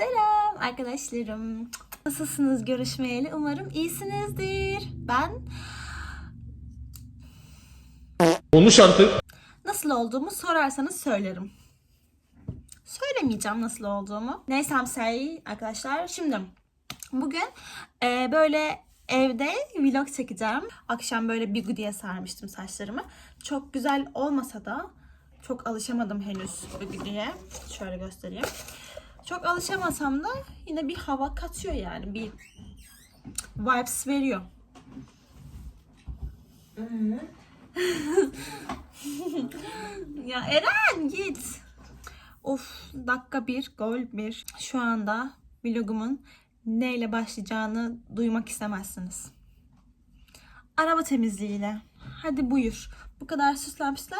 Selam arkadaşlarım. Nasılsınız görüşmeyeli? Umarım iyisinizdir. Ben Konuş artık. nasıl olduğumu sorarsanız söylerim. Söylemeyeceğim nasıl olduğumu. Neysem say arkadaşlar. Şimdi bugün e, böyle evde vlog çekeceğim. Akşam böyle bir diye sarmıştım saçlarımı. Çok güzel olmasa da çok alışamadım henüz diye. Şöyle göstereyim. Çok alışamasam da yine bir hava katıyor yani. Bir vibes veriyor. ya Eren git. Of dakika bir, gol bir. Şu anda vlogumun neyle başlayacağını duymak istemezsiniz. Araba temizliğiyle. Hadi buyur. Bu kadar süslenmişler.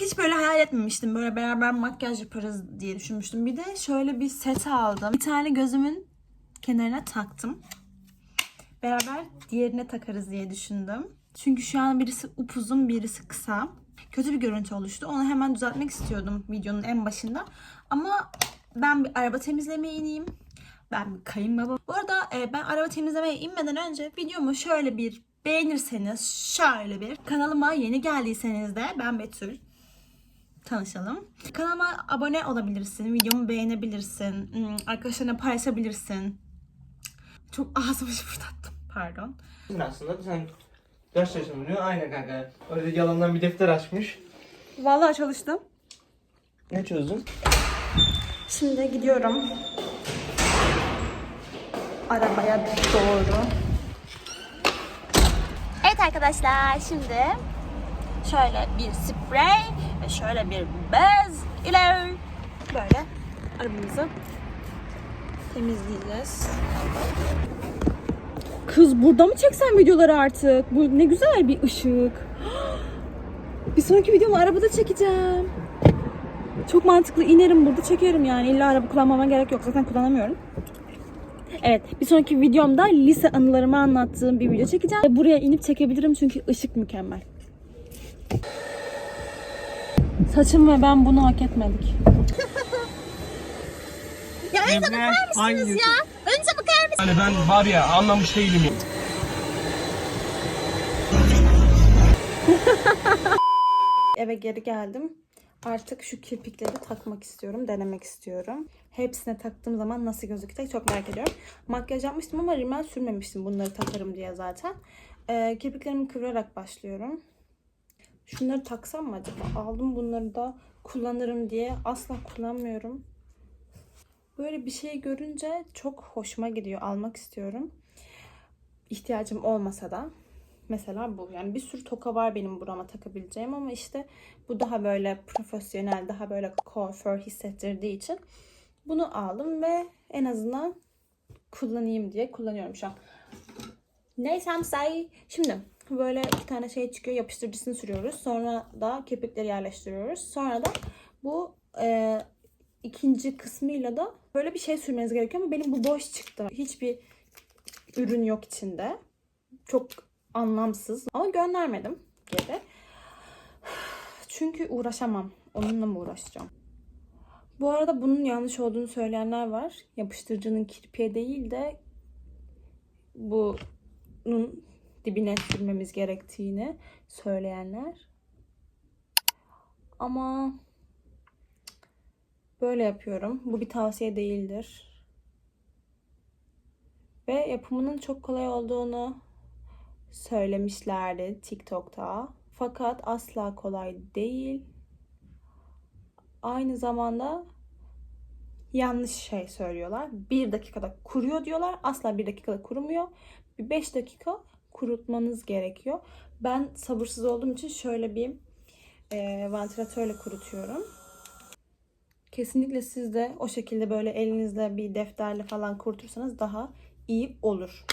Hiç böyle hayal etmemiştim. Böyle beraber makyaj yaparız diye düşünmüştüm. Bir de şöyle bir set aldım. Bir tane gözümün kenarına taktım. Beraber diğerine takarız diye düşündüm. Çünkü şu an birisi upuzun birisi kısa. Kötü bir görüntü oluştu. Onu hemen düzeltmek istiyordum videonun en başında. Ama ben bir araba temizlemeye ineyim. Ben bir kayınbaba. Bu arada e, ben araba temizlemeye inmeden önce videomu şöyle bir beğenirseniz şöyle bir kanalıma yeni geldiyseniz de ben Betül tanışalım. Kanalıma abone olabilirsin, videomu beğenebilirsin, hmm, arkadaşlarına paylaşabilirsin. Çok ağzımı şıpırdattım, pardon. Aslında sen ders çalışmıyor. Aynen kanka. Öyle yalandan bir defter açmış. Vallahi çalıştım. Ne çözdün? Şimdi gidiyorum. Arabaya doğru. Evet arkadaşlar şimdi şöyle bir sprey ve şöyle bir bez ile böyle arabamızı temizleyeceğiz. Kız burada mı çeksen videoları artık? Bu ne güzel bir ışık. Bir sonraki videomu arabada çekeceğim. Çok mantıklı. inerim burada çekerim yani. İlla araba kullanmama gerek yok. Zaten kullanamıyorum. Evet. Bir sonraki videomda lise anılarımı anlattığım bir video çekeceğim. Ve buraya inip çekebilirim çünkü ışık mükemmel. Saçım ve ben bunu hak etmedik. Emre hangisi? Hani ben var ya anlamış değilim ya. Eve geri geldim. Artık şu kirpikleri takmak istiyorum, denemek istiyorum. Hepsine taktığım zaman nasıl gözükecek çok merak ediyorum. Makyaj yapmıştım ama rimel sürmemiştim bunları takarım diye zaten. Ee, kirpiklerimi kıvırarak başlıyorum. Şunları taksam mı acaba? Aldım bunları da kullanırım diye asla kullanmıyorum. Böyle bir şey görünce çok hoşuma gidiyor. Almak istiyorum. İhtiyacım olmasa da. Mesela bu. Yani bir sürü toka var benim burama takabileceğim ama işte bu daha böyle profesyonel, daha böyle kuaför hissettirdiği için bunu aldım ve en azından kullanayım diye kullanıyorum şu an. Neysem say. Şimdi böyle iki tane şey çıkıyor. Yapıştırıcısını sürüyoruz. Sonra da kirpikleri yerleştiriyoruz. Sonra da bu e, ikinci kısmıyla da böyle bir şey sürmeniz gerekiyor ama benim bu boş çıktı. Hiçbir ürün yok içinde. Çok anlamsız ama göndermedim geri. Çünkü uğraşamam. Onunla mı uğraşacağım? Bu arada bunun yanlış olduğunu söyleyenler var. Yapıştırıcının kirpiğe değil de bunun dibine sürmemiz gerektiğini söyleyenler. Ama böyle yapıyorum. Bu bir tavsiye değildir. Ve yapımının çok kolay olduğunu söylemişlerdi TikTok'ta. Fakat asla kolay değil. Aynı zamanda yanlış şey söylüyorlar. Bir dakikada kuruyor diyorlar. Asla bir dakikada kurumuyor. Bir beş dakika kurutmanız gerekiyor. Ben sabırsız olduğum için şöyle bir e, vantilatörle kurutuyorum. Kesinlikle siz de o şekilde böyle elinizle bir defterle falan kurutursanız daha iyi olur.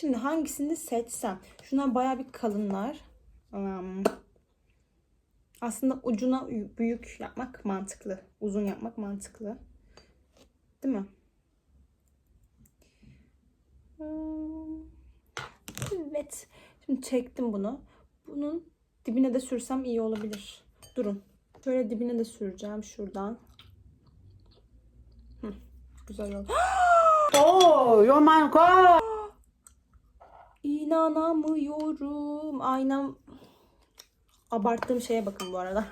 Şimdi hangisini seçsem? Şunlar baya bir kalınlar. Aslında ucuna büyük yapmak mantıklı. Uzun yapmak mantıklı. Değil mi? Evet. Şimdi çektim bunu. Bunun dibine de sürsem iyi olabilir. Durun. Şöyle dibine de süreceğim şuradan. Hı. Güzel oldu. Oh, you're my God. İnanamıyorum. Aynam. Abarttığım şeye bakın bu arada.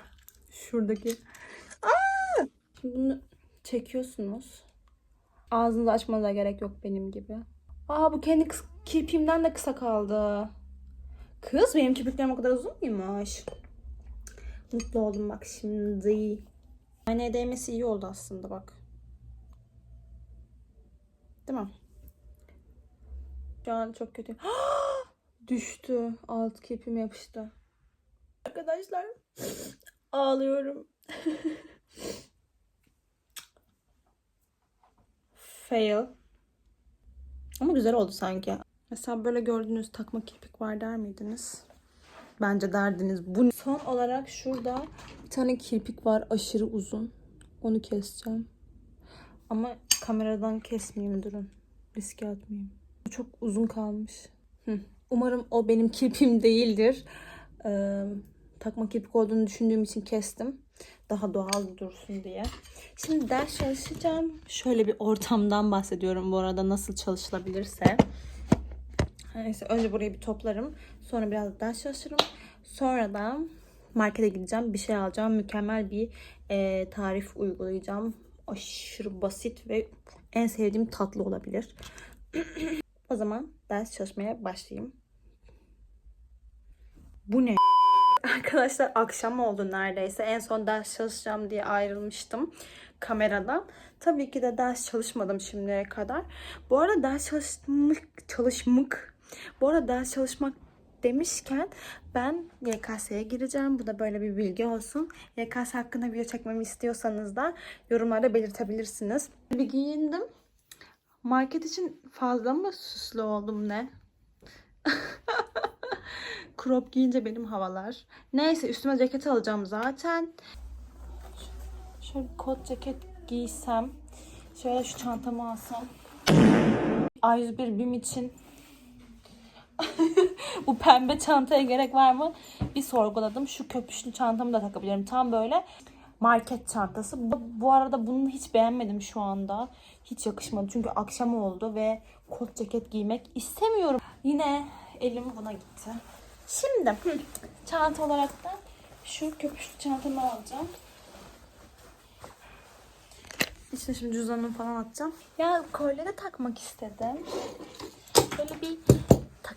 Şuradaki. Aa! Bunu çekiyorsunuz. Ağzınızı açmanıza gerek yok benim gibi. Aa bu kendi kirpiğimden de kısa kaldı. Kız benim kirpiklerim o kadar uzun muymuş? Mutlu oldum bak şimdi. Aynaya değmesi iyi oldu aslında bak. Değil mi? Şu an çok kötü. Düştü. Alt kirpim yapıştı. Arkadaşlar ağlıyorum. Fail. Ama güzel oldu sanki. Mesela böyle gördüğünüz takma kirpik var der miydiniz? Bence derdiniz. Bu son olarak şurada bir tane kirpik var aşırı uzun. Onu keseceğim. Ama kameradan kesmeyeyim durun. Riske atmayayım. Çok uzun kalmış. Hı. Umarım o benim kirpim değildir. Ee, takma kirpik olduğunu düşündüğüm için kestim. Daha doğal dursun diye. Şimdi ders çalışacağım. Şöyle bir ortamdan bahsediyorum bu arada nasıl çalışılabilirse. Neyse önce burayı bir toplarım. Sonra biraz ders çalışırım. Sonra da markete gideceğim. Bir şey alacağım. Mükemmel bir e, tarif uygulayacağım. Aşırı basit ve en sevdiğim tatlı olabilir. o zaman ders çalışmaya başlayayım. Bu ne? Arkadaşlar akşam oldu neredeyse. En son ders çalışacağım diye ayrılmıştım kameradan. Tabii ki de ders çalışmadım şimdiye kadar. Bu arada ders çalışmak, çalışmak. Bu arada ders çalışmak demişken ben YKS'ye gireceğim. Bu da böyle bir bilgi olsun. YKS hakkında video çekmemi istiyorsanız da yorumlarda belirtebilirsiniz. Bir giyindim. Market için fazla mı süslü oldum ne? Crop giyince benim havalar. Neyse üstüme ceket alacağım zaten. Şöyle kot ceket giysem. Şöyle şu çantamı alsam. A101 BİM için bu pembe çantaya gerek var mı? Bir sorguladım. Şu köpüşlü çantamı da takabilirim. Tam böyle market çantası. Bu, bu arada bunu hiç beğenmedim şu anda. Hiç yakışmadı. Çünkü akşam oldu ve kot ceket giymek istemiyorum. Yine elim buna gitti. Şimdi hı, çanta olarak da şu köpüşlü çantamı alacağım. İçine şimdi cüzdanımı falan atacağım. Ya kolye de takmak istedim. Böyle bir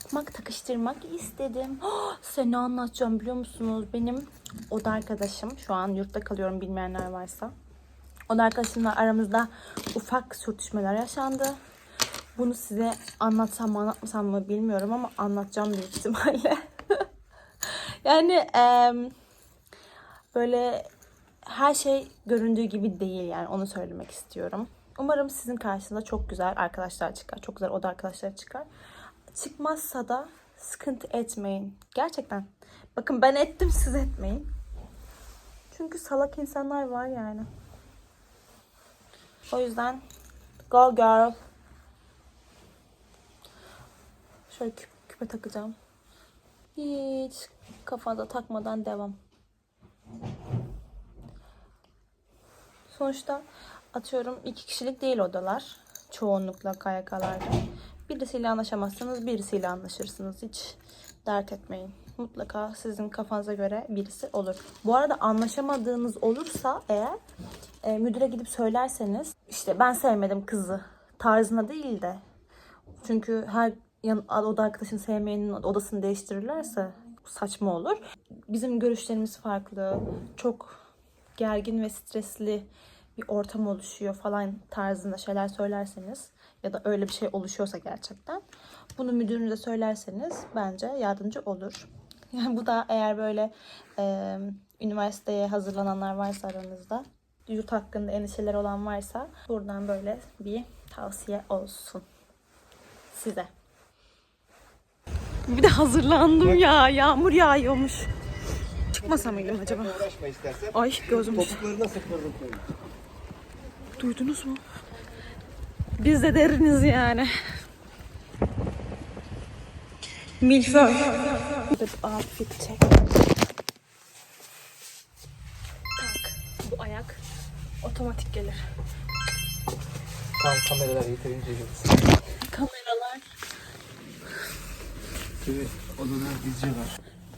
takmak, takıştırmak istedim. Oh, size ne anlatacağım biliyor musunuz? Benim oda arkadaşım, şu an yurtta kalıyorum bilmeyenler varsa. Oda arkadaşımla aramızda ufak sürtüşmeler yaşandı. Bunu size anlatsam mı anlatmasam mı bilmiyorum ama anlatacağım büyük ihtimalle. yani em, böyle her şey göründüğü gibi değil yani onu söylemek istiyorum. Umarım sizin karşınıza çok güzel arkadaşlar çıkar. Çok güzel oda arkadaşlar çıkar. Çıkmazsa da sıkıntı etmeyin. Gerçekten. Bakın ben ettim siz etmeyin. Çünkü salak insanlar var yani. O yüzden go girl. Şöyle küp, küpe takacağım. Hiç kafada takmadan devam. Sonuçta atıyorum iki kişilik değil odalar. Çoğunlukla KYK'larda. Birisiyle anlaşamazsanız birisiyle anlaşırsınız. Hiç dert etmeyin. Mutlaka sizin kafanıza göre birisi olur. Bu arada anlaşamadığınız olursa eğer e, müdüre gidip söylerseniz işte ben sevmedim kızı tarzına değil de çünkü her yan, oda arkadaşın sevmeyenin odasını değiştirirlerse saçma olur. Bizim görüşlerimiz farklı. Çok gergin ve stresli bir ortam oluşuyor falan tarzında şeyler söylerseniz ya da öyle bir şey oluşuyorsa gerçekten bunu müdürünüze söylerseniz bence yardımcı olur. Yani bu da eğer böyle e, üniversiteye hazırlananlar varsa aranızda yurt hakkında endişeler olan varsa buradan böyle bir tavsiye olsun size. Bir de hazırlandım ya. Yağmur yağıyormuş. Çıkmasa mıydım acaba? Ay gözüm. Topuklarına sıkmadım koyun. Duydunuz mu? Biz de deriniz yani. Milföy. Outfit check. Tak. Bu ayak otomatik gelir. Tam kameralar yeterince yok. Kameralar. Tabii odada izliyorlar.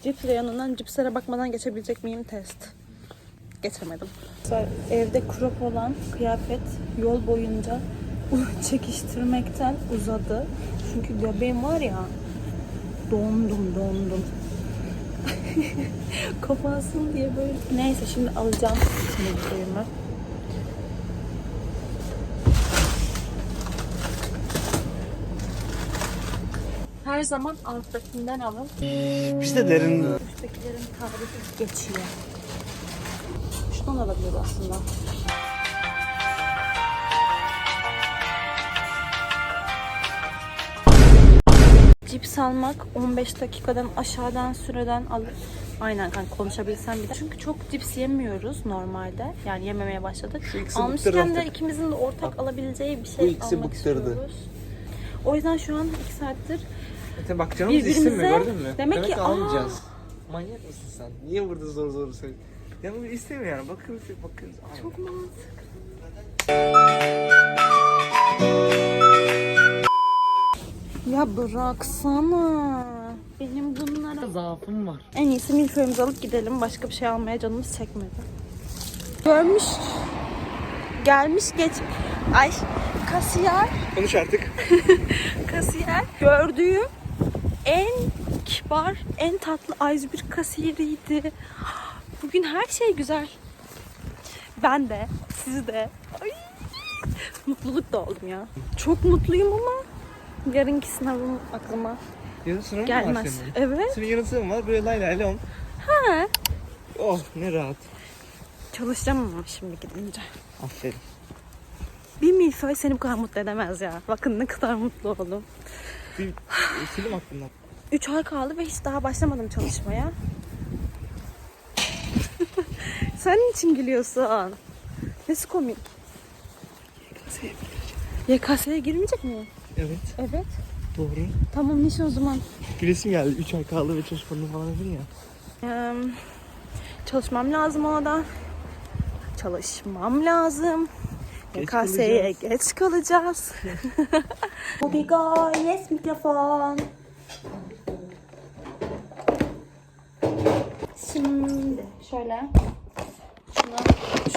Cips reyonundan cipslere bakmadan geçebilecek miyim test. Geçemedim. Evde crop olan kıyafet yol boyunca çekiştirmekten uzadı. Çünkü göbeğim var ya dondum dondum. Kapansın diye böyle. Neyse şimdi alacağım sinirlerimi. Her zaman alttakinden alın. Biz de derin Üsttekilerin tarifi geçiyor. Alabiliriz aslında. Cips almak 15 dakikadan aşağıdan süreden alır. Aynen kanka konuşabilsem bir de. Çünkü çok cips yemiyoruz normalde. Yani yememeye başladık. ikisi Almışken bıktırdı de ikimizin de ortak alabileceği bir Bu şey ikisi almak bıktırdı. istiyoruz. O yüzden şu an 2 saattir Zaten bak canımız Birbirimize- istemiyor gördün mü? Demek ki- almayacağız. Manyak mısın sen? Niye burada zor zor söylüyorsun? Canımız istemiyor yani. Bakıyoruz bakıyoruz. Çok Ya bıraksana. Benim bunlara zaafım var. en iyisi milföyümüzü alıp gidelim. Başka bir şey almaya canımız çekmedi. Görmüş. Gelmiş geç. Ay kasiyer. Konuş artık. Kasiyer. Gördüğüm en kibar, en tatlı A101 kasiyeriydi. Bugün her şey güzel. Ben de, siz de. Ay, mutluluk da oldum ya. Çok mutluyum ama yarınki sınavım aklıma Yarın sınavın mı var gelmez. senin? Evet. Senin yarın sınavın var. Böyle lay lay lom. Ha. Oh ne rahat. Çalışacağım ama şimdi gidince. Aferin. Bir milföy seni bu kadar mutlu edemez ya. Bakın ne kadar mutlu oldum. Bir film aklımdan. 3 ay kaldı ve hiç daha başlamadım çalışmaya. Sen için gülüyorsun. Nesi komik? YKS'ye girmeyecek mi? Evet Evet. doğru. Tamam niçin o zaman? Gülesim geldi. 3 ay kaldı ve çalışmanın falan dedin ya. Eee, çalışmam lazım ona da. Çalışmam lazım. YKS'ye geç kalacağız. Bobby go, yes mikrofon. Şimdi şöyle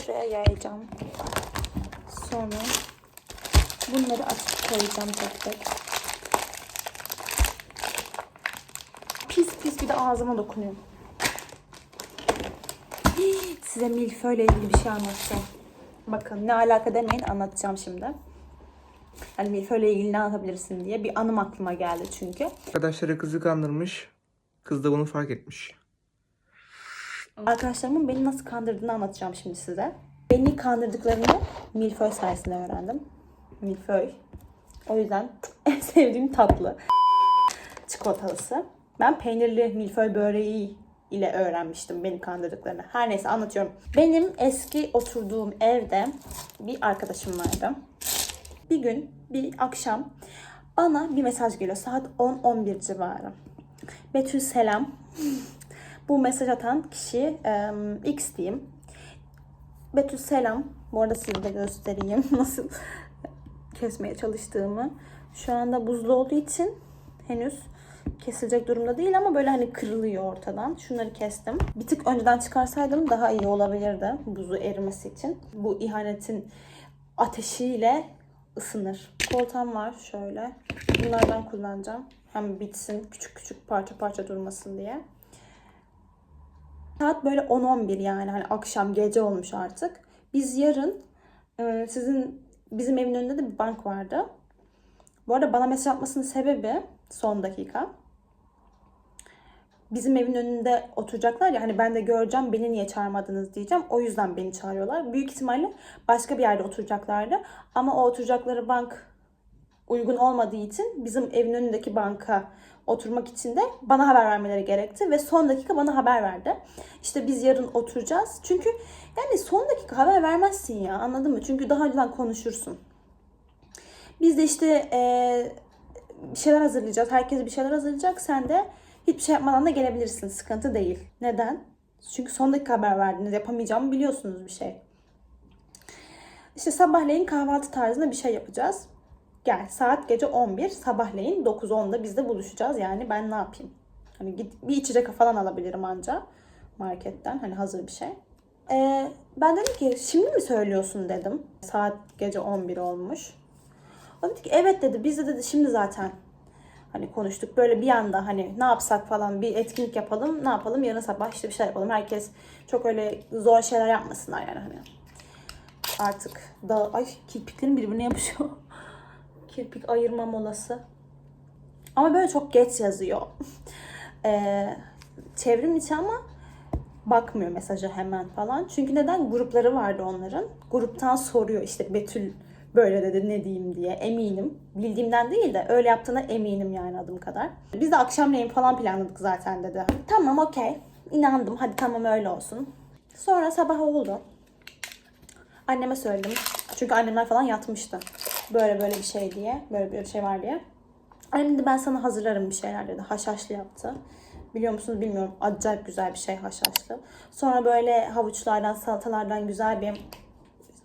şuraya yayacağım. Sonra bunları açıp koyacağım tek tek. Pis pis bir de ağzıma dokunuyor. Size milföyle ilgili bir şey anlatacağım. Bakın ne alaka demeyin anlatacağım şimdi. Hani milföyle ilgili ne anlatabilirsin diye bir anım aklıma geldi çünkü. Arkadaşları kızı kandırmış. Kız da bunu fark etmiş. Arkadaşlarımın beni nasıl kandırdığını anlatacağım şimdi size. Beni kandırdıklarını milföy sayesinde öğrendim. Milföy. O yüzden en sevdiğim tatlı. Çikolatalısı. Ben peynirli milföy böreği ile öğrenmiştim beni kandırdıklarını. Her neyse anlatıyorum. Benim eski oturduğum evde bir arkadaşım vardı. Bir gün bir akşam bana bir mesaj geliyor. Saat 10-11 civarı. Betül selam. Bu mesaj atan kişi e, X diyeyim. Betül selam. Bu arada size de göstereyim nasıl kesmeye çalıştığımı. Şu anda buzlu olduğu için henüz kesilecek durumda değil ama böyle hani kırılıyor ortadan. Şunları kestim. Bir tık önceden çıkarsaydım daha iyi olabilirdi buzu erimesi için. Bu ihanetin ateşiyle ısınır. Çikolatam var şöyle. Bunlardan kullanacağım. Hem bitsin küçük küçük parça parça durmasın diye. Saat böyle 10-11 yani hani akşam gece olmuş artık. Biz yarın e, sizin bizim evin önünde de bir bank vardı. Bu arada bana mesaj atmasının sebebi son dakika. Bizim evin önünde oturacaklar ya hani ben de göreceğim beni niye çağırmadınız diyeceğim. O yüzden beni çağırıyorlar. Büyük ihtimalle başka bir yerde oturacaklardı. Ama o oturacakları bank uygun olmadığı için bizim evin önündeki banka oturmak için de bana haber vermeleri gerekti ve son dakika bana haber verdi. İşte biz yarın oturacağız. Çünkü yani son dakika haber vermezsin ya anladın mı? Çünkü daha önceden konuşursun. Biz de işte eee, bir şeyler hazırlayacağız. Herkes bir şeyler hazırlayacak. Sen de hiçbir şey yapmadan da gelebilirsin. Sıkıntı değil. Neden? Çünkü son dakika haber verdiniz. Yapamayacağımı biliyorsunuz bir şey. İşte sabahleyin kahvaltı tarzında bir şey yapacağız. Gel saat gece 11 sabahleyin 9-10'da biz de buluşacağız. Yani ben ne yapayım? Hani git bir içecek falan alabilirim anca marketten. Hani hazır bir şey. Ee, ben dedim ki şimdi mi söylüyorsun dedim. Saat gece 11 olmuş. O dedi ki evet dedi biz de dedi şimdi zaten hani konuştuk. Böyle bir anda hani ne yapsak falan bir etkinlik yapalım. Ne yapalım yarın sabah işte bir şey yapalım. Herkes çok öyle zor şeyler yapmasınlar yani hani. Artık da ay kirpiklerim birbirine yapışıyor. Kirpik ayırma molası. Ama böyle çok geç yazıyor. Ee, çevrim içi ama bakmıyor mesaja hemen falan. Çünkü neden? Grupları vardı onların. Gruptan soruyor işte Betül böyle dedi ne diyeyim diye eminim. Bildiğimden değil de öyle yaptığına eminim yani adım kadar. Biz de akşamleyin falan planladık zaten dedi. Tamam okey. İnandım hadi tamam öyle olsun. Sonra sabah oldu. Anneme söyledim. Çünkü annemler falan yatmıştı. Böyle böyle bir şey diye. Böyle bir şey var diye. Annem dedi ben sana hazırlarım bir şeyler dedi. Haşhaşlı yaptı. Biliyor musunuz bilmiyorum. Acayip güzel bir şey haşhaşlı. Sonra böyle havuçlardan, salatalardan güzel bir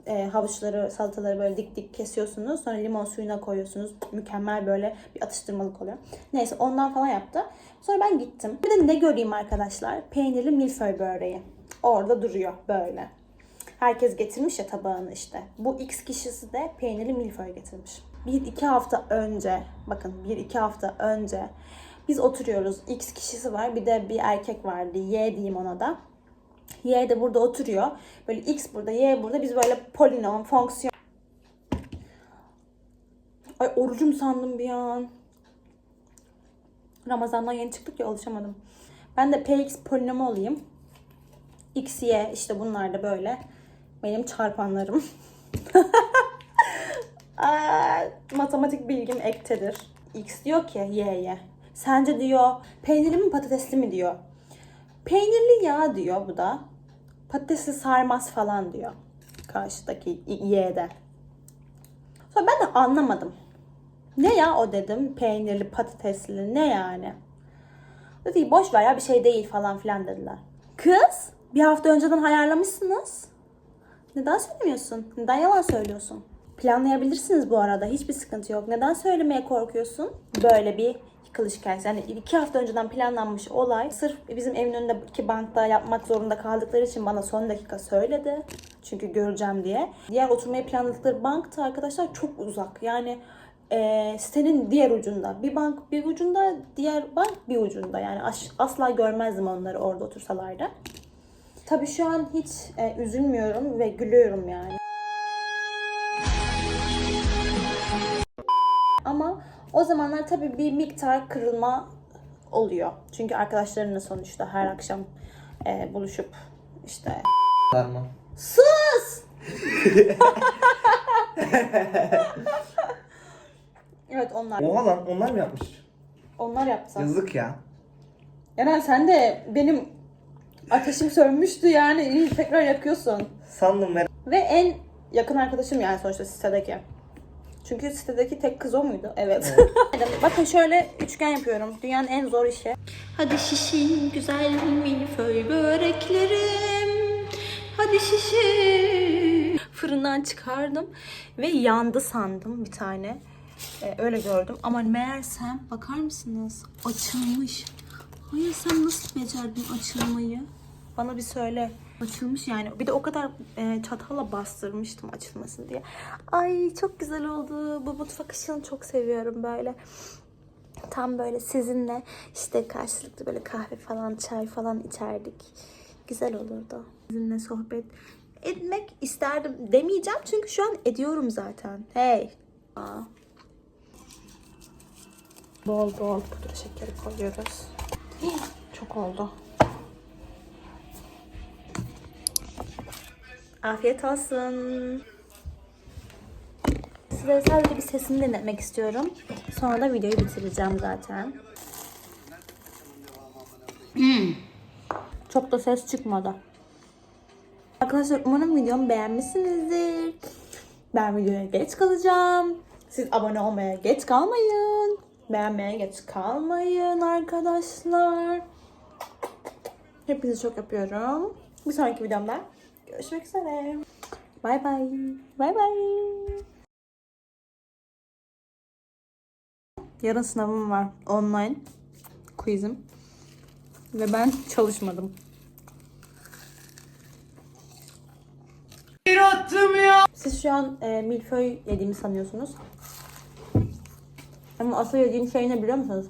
e, havuçları, salataları böyle dik dik kesiyorsunuz. Sonra limon suyuna koyuyorsunuz. Mükemmel böyle bir atıştırmalık oluyor. Neyse ondan falan yaptı. Sonra ben gittim. Bir de ne göreyim arkadaşlar? Peynirli milföy böreği. Orada duruyor böyle. Herkes getirmiş ya tabağını işte. Bu X kişisi de peynirli milföy getirmiş. Bir iki hafta önce, bakın bir iki hafta önce biz oturuyoruz. X kişisi var. Bir de bir erkek vardı. Y diyeyim ona da. Y de burada oturuyor. Böyle X burada, Y burada. Biz böyle polinom, fonksiyon. Ay orucum sandım bir an. Ramazan'dan yeni çıktık ya alışamadım. Ben de PX polinomu olayım. X, Y işte bunlar da böyle. Benim çarpanlarım. Matematik bilgim ektedir. X diyor ki Y'ye. Sence diyor peynirli mi patatesli mi diyor. Peynirli ya diyor bu da. Patatesli sarmaz falan diyor. Karşıdaki Y'de. Sonra ben de anlamadım. Ne ya o dedim. Peynirli patatesli ne yani? Dedi boş ver ya bir şey değil falan filan dediler. Kız bir hafta önceden ayarlamışsınız. Neden söylemiyorsun? Neden yalan söylüyorsun? Planlayabilirsiniz bu arada. Hiçbir sıkıntı yok. Neden söylemeye korkuyorsun? Böyle bir yıkılış hikayesi. Yani iki hafta önceden planlanmış olay. Sırf bizim evin önündeki bankta yapmak zorunda kaldıkları için bana son dakika söyledi. Çünkü göreceğim diye. Diğer oturmayı planladıkları bankta arkadaşlar çok uzak. Yani eee, sitenin diğer ucunda. Bir bank bir ucunda, diğer bank bir ucunda. Yani asla görmezdim onları orada otursalardı. Tabii şu an hiç e, üzülmüyorum ve gülüyorum yani. Ama o zamanlar tabii bir miktar kırılma oluyor. Çünkü arkadaşlarınla sonuçta her akşam e, buluşup işte Sarma. Sus! evet onlar. Oha lan onlar mı yapmış? Onlar yaptı. Yazık ya. Eren sen de benim ateşim sönmüştü yani iyi tekrar yakıyorsun. Sandım merak. Ve en yakın arkadaşım yani sonuçta sitedeki. Çünkü sitedeki tek kız o muydu? Evet. Bakın şöyle üçgen yapıyorum. Dünyanın en zor işi. Hadi şişin güzel milföy böreklerim. Hadi şişin. Fırından çıkardım ve yandı sandım bir tane. Ee, öyle gördüm ama meğersem bakar mısınız açılmış. Hayır sen nasıl becerdin açılmayı? Bana bir söyle. Açılmış yani. Bir de o kadar e, çatalla bastırmıştım açılmasın diye. Ay çok güzel oldu. Bu mutfak ışığını çok seviyorum böyle. Tam böyle sizinle işte karşılıklı böyle kahve falan, çay falan içerdik. Güzel olurdu. Sizinle sohbet etmek isterdim demeyeceğim çünkü şu an ediyorum zaten. Hey. Aa. Bol bol pudra şekeri koyuyoruz. Çok oldu. Afiyet olsun. Size sadece bir sesini dinletmek istiyorum. Sonra da videoyu bitireceğim zaten. Çok da ses çıkmadı. Arkadaşlar umarım videomu beğenmişsinizdir. Ben videoya geç kalacağım. Siz abone olmaya geç kalmayın. Beğenmeye geç kalmayın arkadaşlar. Hepinizi çok yapıyorum. Bir sonraki videomda görüşmek üzere. Bay bay. Bay bay. Yarın sınavım var. Online. Quizim. Ve ben çalışmadım. Siz şu an e, milföy yediğimi sanıyorsunuz. Ama asıl yediğim şey ne biliyor musunuz?